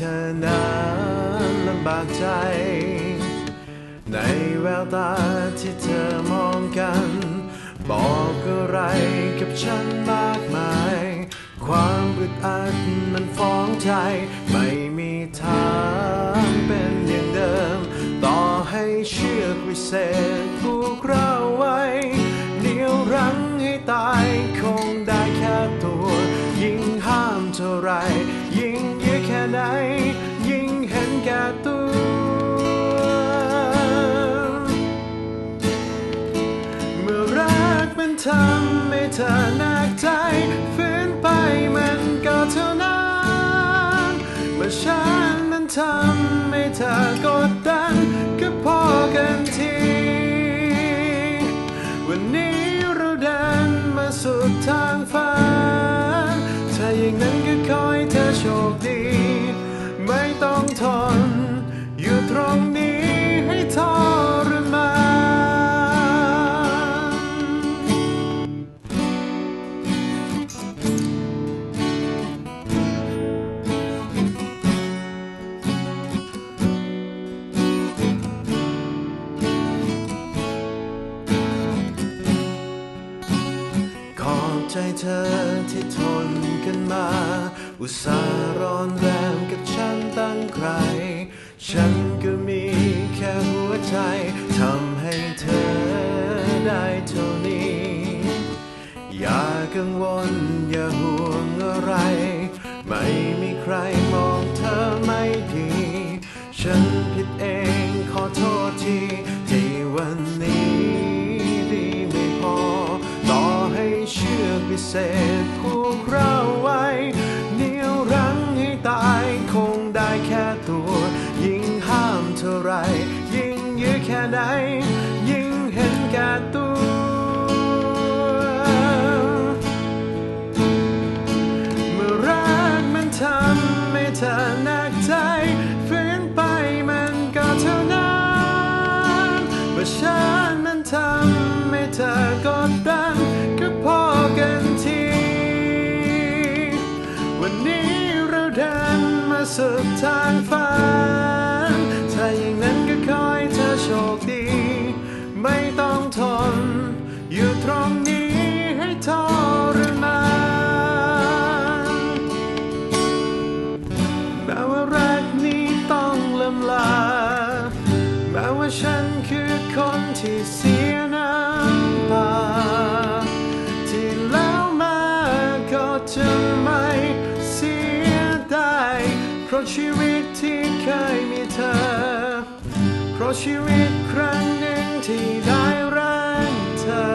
ธอนั้นลำบากใจ ในแววตาที่เธอมองกัน บอกอะไรกับฉันมากมาย ความอึดอัดมันฟ้องใจ ไม่มีทางเป็นอย่างเดิม ต่อให้เชือกวิเศษผูกเราไว้เหนียวรั้งให้ตายคงได้แค่ตัว ยิ่งห้ามเท่าไรยิ่ง ไหน ยิ่งเห็นแก่ตัว เมื่อรักมันทำให้เธอหนักใจฝืนไปมันก็เท่านั้นเมื่อฉันมันทำให้เธอกดดันก็พอกันทีวันนี้เราเดินมาสุดทางฝันถ้าอย่างนั้นก็ขอให้เธอโชคดี ใจเธอที่ทนกันมา อุตส่าห์ร้อนแรงกับฉันตั้งใคร ฉันก็มีแค่หัวใจทำให้เธอได้เท่านี้ อย่ากังวลอย่าห่วงอะไร ไม่มีใครมองเธอไม่ดี ฉันผิดเองขอโทษทีที่วัน อ สุดทางฝันถ้าอย่างนั้นก็ขอให้เธอโชคดี ไม่ต้องทน อยู่ตรงนี้ให้ทรมานแม้ว่ารักนี้ต้องลำลาแม้ว่าฉันคือคนที่ะชีวิตที่เคยมีเธอ เพราะชีวิตครั้งหนึ่งที่ได้รักเธอ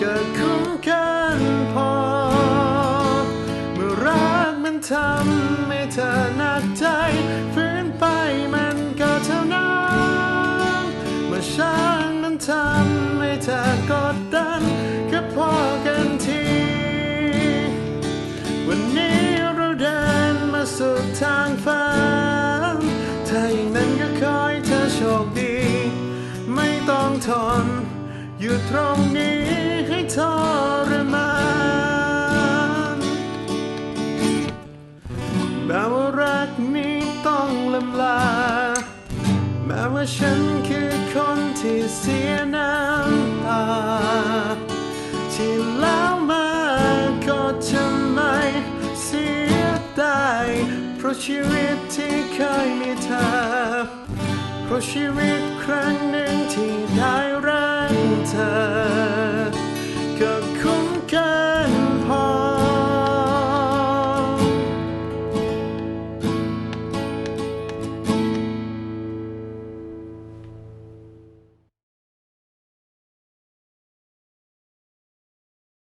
ก็คุ้มกันพอ เมื่อรักมันทำให้เธอหนักใจฝืนไปมันก็เท่านั้นเมื่อฉันมันทำให้เธอก็ ทางถ้าอย่างนั้นก็ขอให้เธอโชคดี ไม่ต้องทน อยู่ตรงนี้ให้ทรมานแม้ว่ารักนี้ต้องลำลา แม้ว่าฉันคือคนที่เสียน้ำตาที่แล้ว ราะชีวิตที่เคยมีเธอ เพราะชีวิตครั้งหนึ่งที่ได้รักเธอ